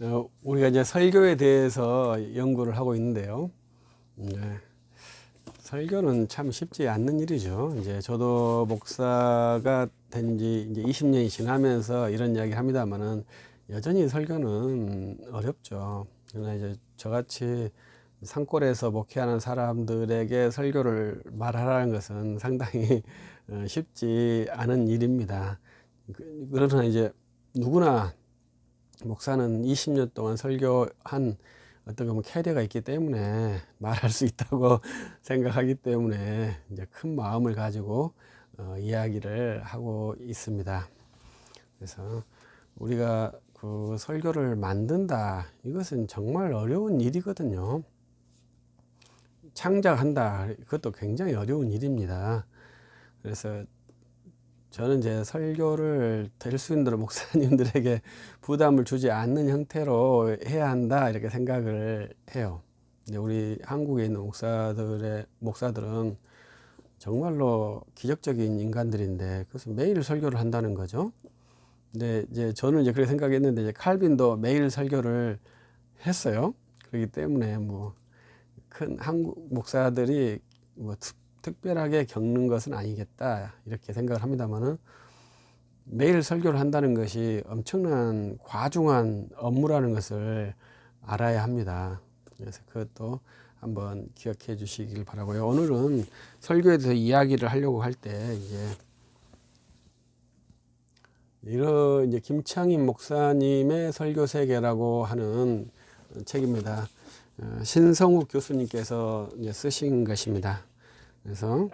어, 우리가 이제 설교에 대해서 연구를 하고 있는데요. 네. 설교는 참 쉽지 않는 일이죠. 이제 저도 목사가 된 지 이제 20년이 지나면서 이런 이야기를 합니다만은 여전히 설교는 어렵죠. 그러나 이제 저같이 산골에서 목회하는 사람들에게 설교를 말하라는 것은 상당히 어, 쉽지 않은 일입니다. 그- 그러나 이제 누구나 목사는 20년 동안 설교한 어떤 보면 캐리어가 있기 때문에 말할 수 있다고 생각하기 때문에 이제 큰 마음을 가지고 어, 이야기를 하고 있습니다. 그래서 우리가 그 설교를 만든다 이것은 정말 어려운 일이거든요. 창작한다 그것도 굉장히 어려운 일입니다. 그래서 저는 이제 설교를 될수 있는 목사님들에게 부담을 주지 않는 형태로 해야 한다 이렇게 생각을 해요. 이제 우리 한국에 있는 목사들의 목사들은 정말로 기적적인 인간들인데 그래서 매일 설교를 한다는 거죠. 근데 이제 저는 이제 그렇게 생각했는데 이제 칼빈도 매일 설교를 했어요. 그렇기 때문에 뭐 큰 한국 목사들이 뭐 특, 특별하게 겪는 것은 아니겠다 이렇게 생각을 합니다만은 매일 설교를 한다는 것이 엄청난 과중한 업무라는 것을 알아야 합니다. 그래서 그것도 한번 기억해 주시길 바라고요. 오늘은 설교에 대해서 이야기를 하려고 할 때 이제 이런 이제 김창인 목사님의 설교 세계라고 하는 책입니다. 어, 신성욱 교수님께서 쓰신 것입니다. 그래서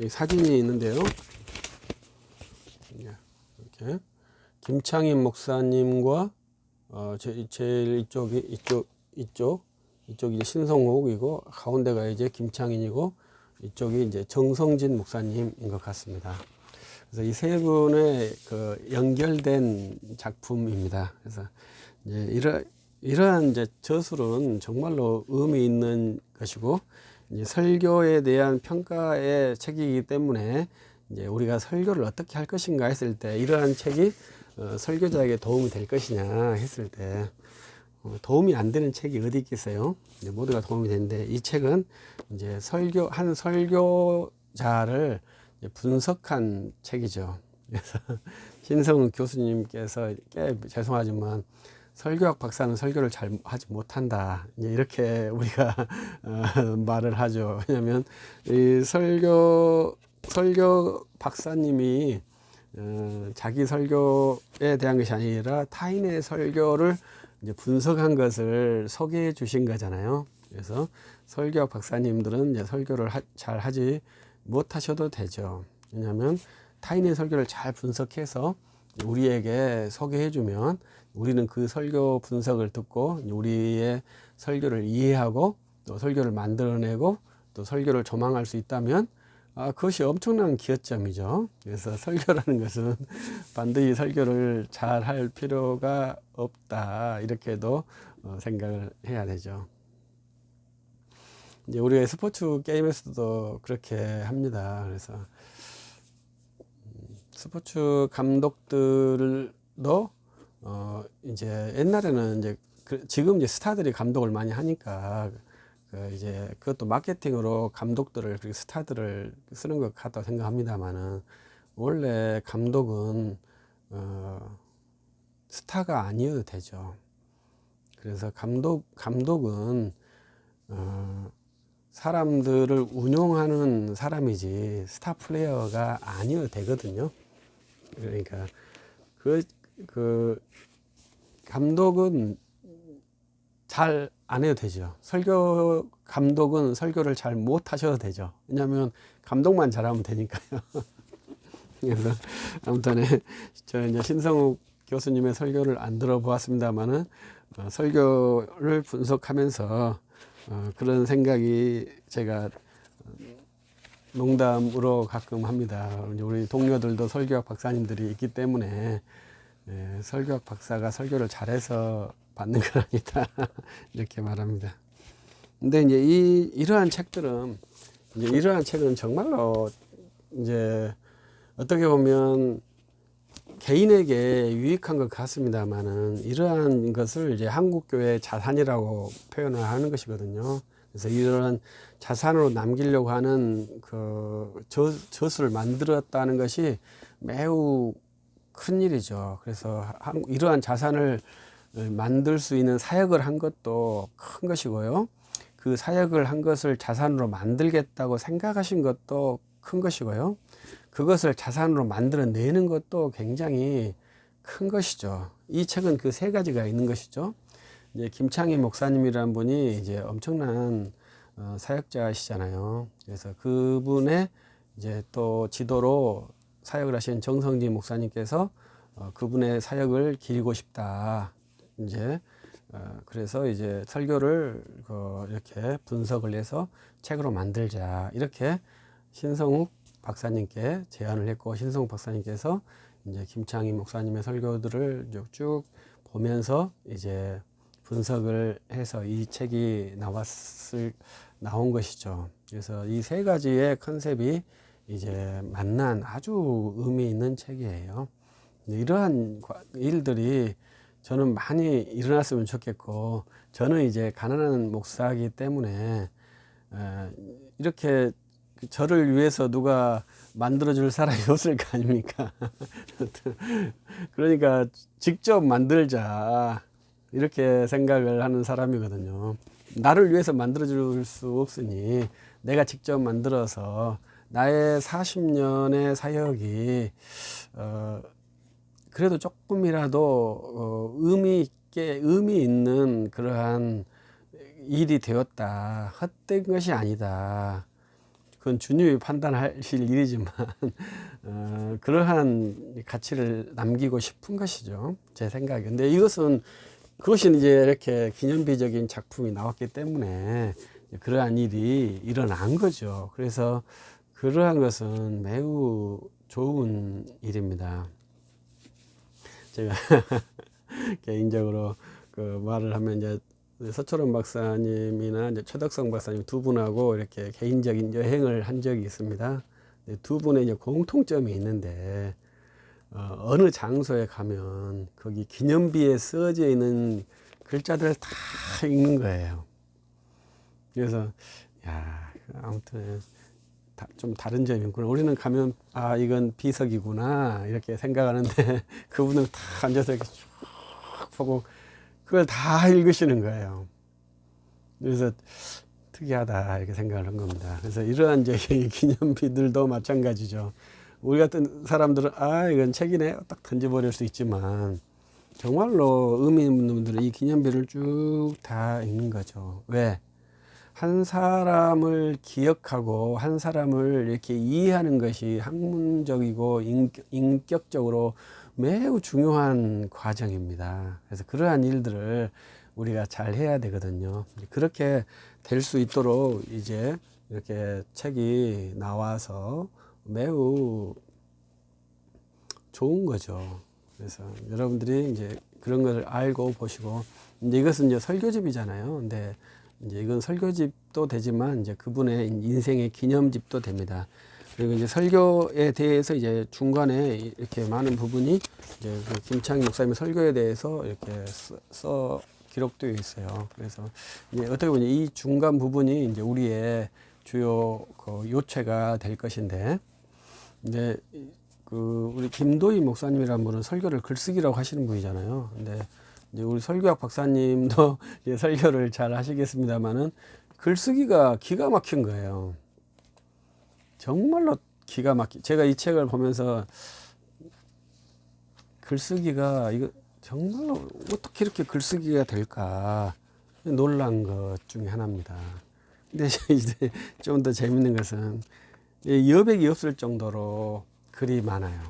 여기 사진이 있는데요. 예, 이렇게 김창인 목사님과 어, 제, 제일 이쪽이 이쪽 이쪽 이쪽이 이제 신성욱이고 가운데가 이제 김창인이고 이쪽이 이제 정성진 목사님인 것 같습니다. 그래서 이 세 분의 그 연결된 작품입니다. 그래서 이제 이러 이러한 이제 저술은 정말로 의미 있는 것이고 이제 설교에 대한 평가의 책이기 때문에 이제 우리가 설교를 어떻게 할 것인가 했을 때 이러한 책이 어, 설교자에게 도움이 될 것이냐 했을 때 어, 도움이 안 되는 책이 어디 있겠어요? 모두가 도움이 되는데 이 책은 이제 설교 한 설교자를 분석한 책이죠. 그래서 신성훈 교수님께서 꽤 죄송하지만 설교학 박사는 설교를 잘 하지 못한다. 이렇게 우리가 어, 말을 하죠. 왜냐하면 이 설교 설교 박사님이 어, 자기 설교에 대한 것이 아니라 타인의 설교를 이제 분석한 것을 소개해 주신 거잖아요. 그래서 설교학 박사님들은 이제 설교를 하, 잘 하지 못하셔도 되죠. 왜냐하면 타인의 설교를 잘 분석해서 우리에게 소개해 주면 우리는 그 설교 분석을 듣고 우리의 설교를 이해하고 또 설교를 만들어내고 또 설교를 조망할 수 있다면 아, 그것이 엄청난 기여점이죠. 그래서 설교라는 것은 반드시 설교를 잘 할 필요가 없다. 이렇게도 어, 생각을 해야 되죠. 이제 우리가 스포츠 게임에서도 그렇게 합니다. 그래서 음, 스포츠 감독들도 어 이제 옛날에는 이제 그 지금 이제 스타들이 감독을 많이 하니까 그 이제 그것도 마케팅으로 감독들을 그 스타들을 쓰는 것 같다고 생각합니다만은 원래 감독은 어 스타가 아니어도 되죠. 그래서 감독 감독은 어 사람들을 운용하는 사람이지 스타 플레이어가 아니어도 되거든요. 그러니까 그, 그 감독은 잘 안 해도 되죠. 설교 감독은 설교를 잘 못 하셔도 되죠. 왜냐하면 감독만 잘하면 되니까요. 그래서 아무튼 저 이제 신성욱 교수님의 설교를 안 들어보았습니다만은 어, 설교를 분석하면서 어, 그런 생각이 제가 농담으로 가끔 합니다. 우리 동료들도 설교학 박사님들이 있기 때문에 예, 설교학 박사가 설교를 잘해서 받는 건 아니다 이렇게 말합니다. 근데 이제 이 이러한 책들은 이제 이러한 책은 정말로 이제 어떻게 보면 개인에게 유익한 것 같습니다만은 이러한 것을 이제 한국 교회 자산이라고 표현을 하는 것이거든요. 그래서 이러한 자산으로 남기려고 하는 그 저, 젖을 만들었다는 것이 매우 큰 일이죠. 그래서 한- 이러한 자산을 만들 수 있는 사역을 한 것도 큰 것이고요. 그 사역을 한 것을 자산으로 만들겠다고 생각하신 것도 큰 것이고요. 그것을 자산으로 만들어내는 것도 굉장히 큰 것이죠. 이 책은 그 세 가지가 있는 것이죠. 이제 김창희 목사님이라는 분이 이제 엄청난 어, 사역자시잖아요. 그래서 그분의 이제 또 지도로 사역을 하신 정성진 목사님께서 어, 그분의 사역을 기리고 싶다. 이제 어, 그래서 이제 설교를 그 이렇게 분석을 해서 책으로 만들자 이렇게 신성욱 박사님께 제안을 했고 신성욱 박사님께서 이제 김창희 목사님의 설교들을 쭉- 쭉 보면서 이제 분석을 해서 이 책이 나왔을 나온 것이죠. 그래서 이 세 가지의 컨셉이 이제 만난 아주 의미 있는 책이에요. 이러한 과- 일들이 저는 많이 일어났으면 좋겠고 저는 이제 가난한 목사이기 때문에 에, 이렇게 그 저를 위해서 누가 만들어줄 사람이 없을 거 아닙니까? 그러니까 직접 만들자 이렇게 생각을 하는 사람이거든요. 나를 위해서 만들어 줄 수 없으니 내가 직접 만들어서 나의 40년의 사역이 어, 그래도 조금이라도 어, 의미 있게 의미 있는 그러한 일이 되었다. 헛된 것이 아니다. 그건 주님이 판단하실 일이지만 어, 그러한 가치를 남기고 싶은 것이죠. 제 생각에. 근데 이것은 그것이 이제 이렇게 기념비적인 작품이 나왔기 때문에 그러한 일이 일어난 거죠. 그래서 그러한 것은 매우 좋은 일입니다. 제가 개인적으로 그 말을 하면 이제 서철원 박사님이나 이제 최덕성 박사님 두 분하고 이렇게 개인적인 여행을 한 적이 있습니다. 네, 두 분의 이제 공통점이 있는데 어, 어느 장소에 가면 거기 기념비에 쓰여져 있는 글자들을 다 읽는 거예요. 그래서 야 아무튼 다, 좀 다른 점이 있구나. 우리는 가면 아 이건 비석이구나 이렇게 생각하는데 그분은 다 앉아서 이렇게 쭉 보고 그걸 다 읽으시는 거예요. 그래서 특이하다 이렇게 생각을 한 겁니다. 그래서 이러한 이제 이 기념비들도 마찬가지죠. 우리 같은 사람들은 아 이건 책이네 딱 던져버릴 수 있지만 정말로 의미 있는 분들은 이 기념비를 쭉 다 읽는 거죠. 왜? 한 사람을 기억하고 한 사람을 이렇게 이해하는 것이 학문적이고 인격, 인격적으로 매우 중요한 과정입니다. 그래서 그러한 일들을 우리가 잘 해야 되거든요. 그렇게 될 수 있도록 이제 이렇게 책이 나와서 매우 좋은 거죠. 그래서 여러분들이 이제 그런 걸 알고 보시고 이것은 이제 설교집이잖아요. 근데 이제 이건 설교집도 되지만 이제 그분의 인생의 기념집도 됩니다. 그리고 이제 설교에 대해서 이제 중간에 이렇게 많은 부분이 이제 그 김창희 목사님의 설교에 대해서 이렇게 써, 써 기록되어 있어요. 그래서 이제 어떻게 보면 이 중간 부분이 이제 우리의 주요 그 요체가 될 것인데 이제 그 우리 김도희 목사님이라는 분은 설교를 글쓰기라고 하시는 분이잖아요. 근데 이제 우리 설교학 박사님도 이제 설교를 잘 하시겠습니다만은 글쓰기가 기가 막힌 거예요. 정말로 기가 막히. 제가 이 책을 보면서 글쓰기가 이거 정말로 어떻게 이렇게 글쓰기가 될까 놀란 것 중에 하나입니다. 근데 이제 좀 더 재밌는 것은 이 여백이 없을 정도로 글이 많아요.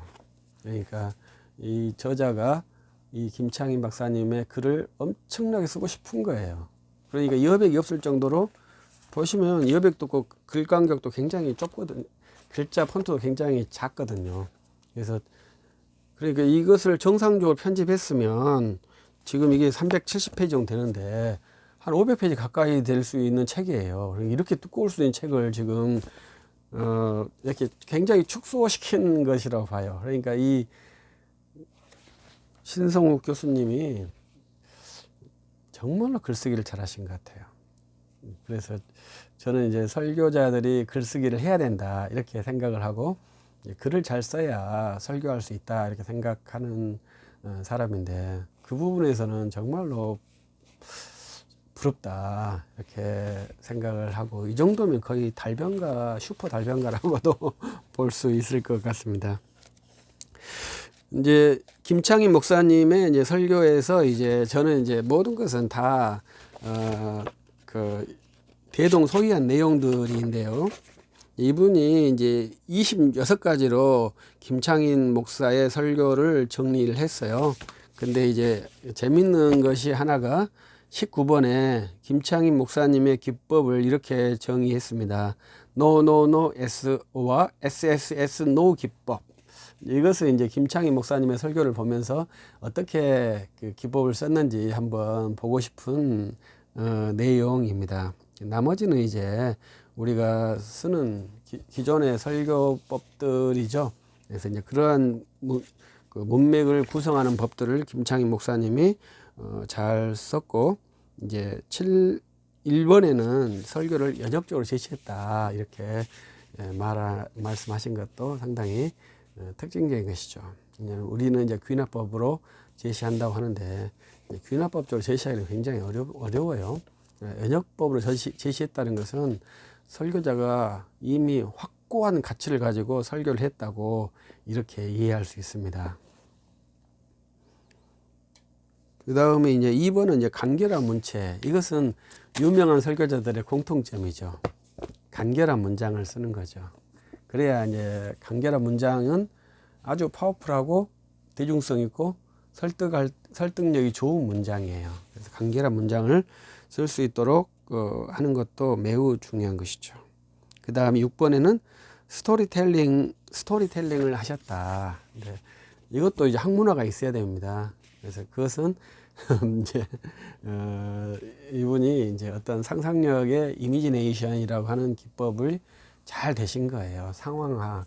그러니까 이 저자가 이 김창인 박사님의 글을 엄청나게 쓰고 싶은 거예요. 그러니까 여백이 없을 정도로 보시면 여백도 없고 글 간격도 굉장히 좁거든. 글자 폰트도 굉장히 작거든요. 그래서 그러니까 이것을 정상적으로 편집했으면 지금 이게 370페이지 정도 되는데 한 500페이지 가까이 될 수 있는 책이에요. 그러니까 이렇게 두꺼울 수 있는 책을 지금 어, 이렇게 굉장히 축소시킨 것이라고 봐요. 그러니까 이 신성욱 교수님이 정말로 글쓰기를 잘하신 것 같아요. 그래서 저는 이제 설교자들이 글쓰기를 해야 된다 이렇게 생각을 하고 글을 잘 써야 설교할 수 있다 이렇게 생각하는 어, 사람인데 그 부분에서는 정말로 부럽다 이렇게 생각을 하고 이 정도면 거의 달변가 슈퍼 달변가라고도 볼 수 있을 것 같습니다. 이제 김창희 목사님의 이제 설교에서 이제 저는 이제 모든 것은 다어그 대동소이한 내용들인데요. 이분이 이제 26가지로 김창인 목사의 설교를 정리를 했어요. 근데 이제 재밌는 것이 하나가 19번에 김창인 목사님의 기법을 이렇게 정의했습니다. No, no, no, S와 SSS, no 기법. 이것을 이제 김창희 목사님의 설교를 보면서 어떻게 그 기법을 썼는지 한번 보고 싶은 어, 내용입니다. 나머지는 이제 우리가 쓰는 기, 존의 설교법들이죠. 그래서 이제 그러한 무, 그 문맥을 구성하는 법들을 김창희 목사님이 어, 잘 썼고 이제 7 1번에는 설교를 연역적으로 제시했다 이렇게 예, 말 말씀하신 것도 상당히 어, 특징적인 것이죠. 우리는 이제 귀납법으로 제시한다고 하는데 귀납법적으로 제시하기는 굉장히 어려, 어려워요. 연역법으로 제시, 제시 했다는 것은 설교자가 이미 확고한 가치를 가지고 설교를 했다고 이렇게 이해할 수 있습니다. 그 다음에 이제 2번은 이제 간결한 문체. 이것은 유명한 설교자들의 공통점이죠. 간결한 문장을 쓰는 거죠. 그래야 이제 간결한 문장은 아주 파워풀하고 대중성 있고 설득할, 설득력이 좋은 문장이에요. 그래서 간결한 문장을 쓸 수 있도록 어, 하는 것도 매우 중요한 것이죠. 그 다음에 6번에는 스토리텔링, 스토리텔링을 하셨다. 네. 이것도 이제 학문화가 있어야 됩니다. 그래서 그것은 이제 어, 이분이 이제 어떤 상상력의 이미지네이션이라고 하는 기법을 잘 되신 거예요. 상황화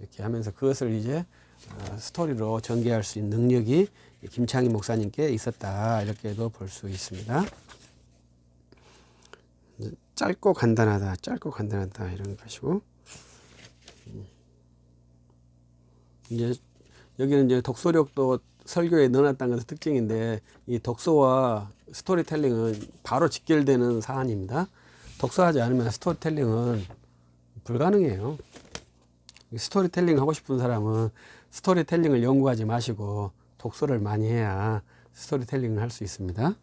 이렇게 하면서 그것을 이제 어, 스토리로 전개할 수 있는 능력이 김창희 목사님께 있었다 이렇게도 볼 수 있습니다. 짧고 간단하다, 짧고 간단하다 이런 것이고 이제 여기는 이제 독서력도 설교에 넣어놨다는 것의 특징인데 이 독서와 스토리텔링은 바로 직결되는 사안입니다. 독서하지 않으면 스토리텔링은 불가능해요. 스토리텔링 하고 싶은 사람은 스토리텔링을 연구하지 마시고 독서를 많이 해야 스토리텔링을 할 수 있습니다.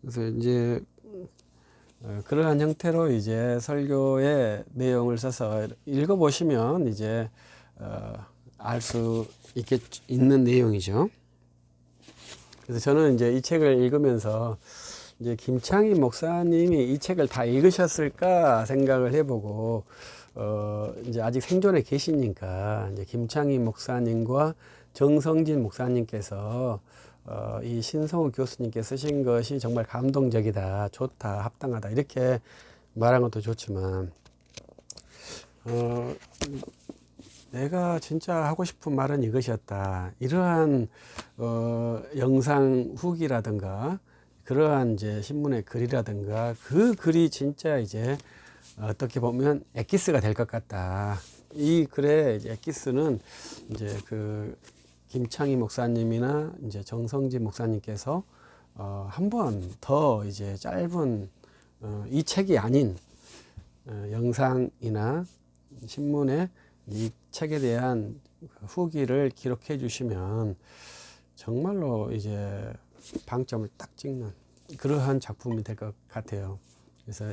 그래서 이제 어, 그러한 형태로 이제 설교의 내용을 써서 읽어보시면 이제 어, 알 수 있겠 있는 내용이죠. 그래서 저는 이제 이 책을 읽으면서 이제 김창희 목사님이 이 책을 다 읽으셨을까 생각을 해보고 어 이제 아직 생존에 계시니까 이제 김창희 목사님과 정성진 목사님께서 어, 이 신성우 교수님께 쓰신 것이 정말 감동적이다, 좋다, 합당하다 이렇게 말한 것도 좋지만 어, 내가 진짜 하고 싶은 말은 이것이었다. 이러한 어, 영상 후기라든가 그러한 이제 신문의 글이라든가 그 글이 진짜 이제 어떻게 보면 엑기스가 될 것 같다. 이 글의 엑기스는 이제 그 김창희 목사님이나 이제 정성진 목사님께서 어, 한 번 더 이제 짧은 어, 이 책이 아닌 어, 영상이나 신문에 이 책에 대한 후기를 기록해 주시면 정말로 이제 방점을 딱 찍는 그러한 작품이 될 것 같아요. 그래서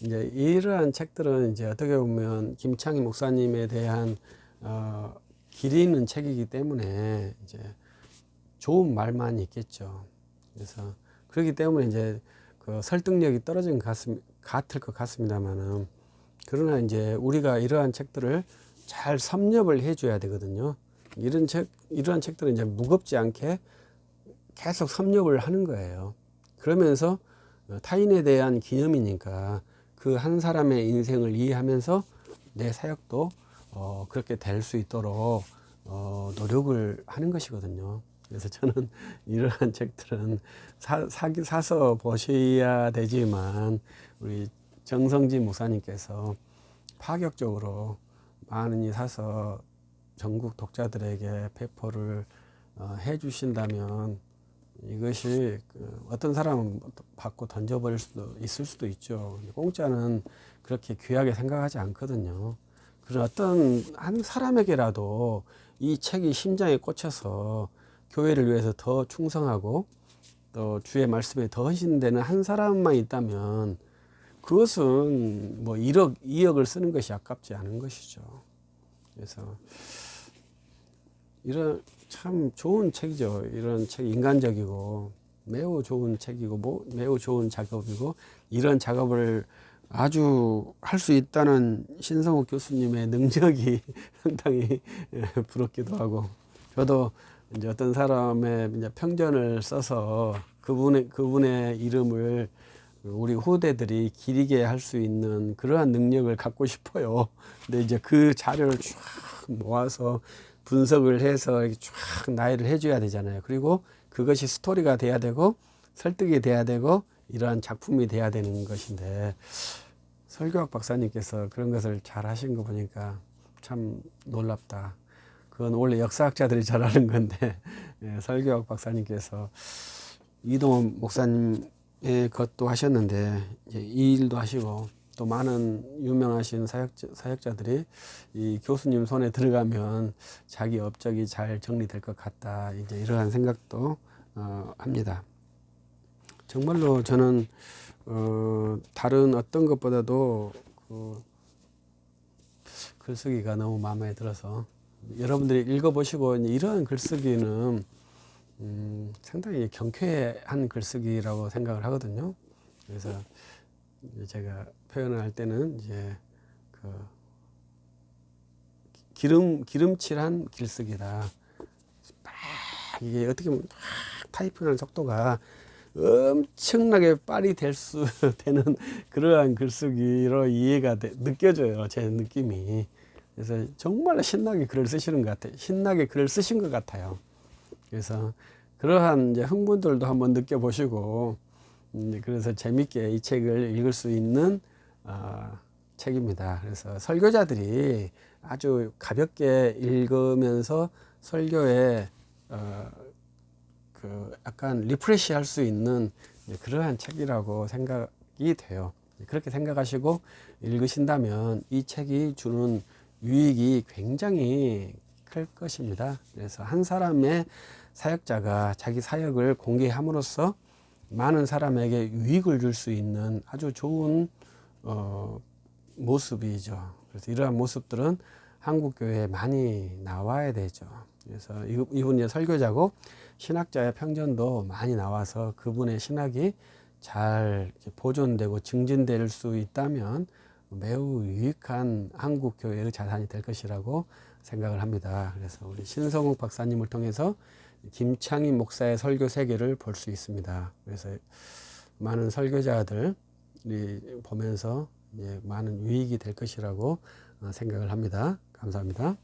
이제 이러한 책들은 이제 어떻게 보면 김창희 목사님에 대한 어, 길이 있는 책이기 때문에 이제 좋은 말만 있겠죠. 그래서 그렇기 때문에 이제 그 설득력이 떨어진 것 같습, 같을 것 같습니다만은 그러나 이제 우리가 이러한 책들을 잘 섭렵을 해줘야 되거든요. 이런 책, 이러한 책들은 이제 무겁지 않게 계속 섭렵을 하는 거예요. 그러면서 어, 타인에 대한 기념이니까 그 한 사람의 인생을 이해하면서 내 사역도 어, 그렇게 될 수 있도록 어, 노력을 하는 것이거든요. 그래서 저는 이러한 책들은 사, 사기, 사서 보셔야 되지만 우리 정성진 목사님께서 파격적으로 많이 사서 전국 독자들에게 배포를 어, 해 주신다면 이것이 그 어떤 사람은 받고 던져버릴 수도 있을 수도 있죠. 공짜는 그렇게 귀하게 생각하지 않거든요. 그런 어떤 한 사람에게라도 이 책이 심장에 꽂혀서 교회를 위해서 더 충성하고 또 주의 말씀에 더 헌신되는 한 사람만 있다면 그것은 뭐 1억, 2억을 쓰는 것이 아깝지 않은 것이죠. 그래서 이런 참 좋은 책이죠. 이런 책 인간적이고 매우 좋은 책이고 뭐 매우 좋은 작업이고 이런 작업을 아주 할 수 있다는 신성욱 교수님의 능력이 상당히 예, 부럽기도 하고 저도 이제 어떤 사람의 이제 평전을 써서 그분의 그분의 이름을 우리 후대들이 기리게 할 수 있는 그러한 능력을 갖고 싶어요. 근데 이제 그 자료를 쫙 모아서 분석을 해서 쫙 나열을 해줘야 되잖아요. 그리고 그것이 스토리가 돼야 되고 설득이 돼야 되고 이러한 작품이 돼야 되는 것인데 설교학 박사님께서 그런 것을 잘 하신 거 보니까 참 놀랍다. 그건 원래 역사학자들이 잘하는 건데 예, 설교학 박사님께서 이동원 목사님의 것도 하셨는데 이 일도 하시고 또 많은 유명하신 사역자, 사역자들이 이 교수님 손에 들어가면 자기 업적이 잘 정리될 것 같다. 이제 이러한 생각도 어, 합니다. 정말로 저는 어, 다른 어떤 것보다도 그 글쓰기가 너무 마음에 들어서 여러분들이 읽어보시고 이런 글쓰기는 음, 상당히 경쾌한 글쓰기라고 생각을 하거든요. 그래서 제가 표현을 할 때는 이제 그 기름 기름칠한 글쓰기다. 막 이게 어떻게 보면 막 타이핑하는 속도가 엄청나게 빨리 될 수 되는 그러한 글쓰기로 이해가 돼, 느껴져요. 제 느낌이. 그래서 정말 신나게 글을 쓰시는 것 같아요. 신나게 글을 쓰신 것 같아요. 그래서 그러한 이제 흥분들도 한번 느껴보시고, 음, 그래서 재밌게 이 책을 읽을 수 있는 어, 책입니다. 그래서 설교자들이 아주 가볍게 읽으면서 설교에 어, 그 약간 리프레시 할 수 있는 그러한 책이라고 생각이 돼요. 그렇게 생각하시고 읽으신다면 이 책이 주는 유익이 굉장히 클 것입니다. 그래서 한 사람의 사역자가 자기 사역을 공개함으로써 많은 사람에게 유익을 줄 수 있는 아주 좋은 어, 모습이죠. 그래서 이러한 모습들은 한국 교회에 많이 나와야 되죠. 그래서 이분이 설교자고 신학자의 평전도 많이 나와서 그분의 신학이 잘 보존되고 증진될 수 있다면 매우 유익한 한국 교회의 자산이 될 것이라고 생각을 합니다. 그래서 우리 신성욱 박사님을 통해서 김창희 목사의 설교 세계를 볼 수 있습니다. 그래서 많은 설교자들이 보면서 많은 유익이 될 것이라고 생각을 합니다. 감사합니다.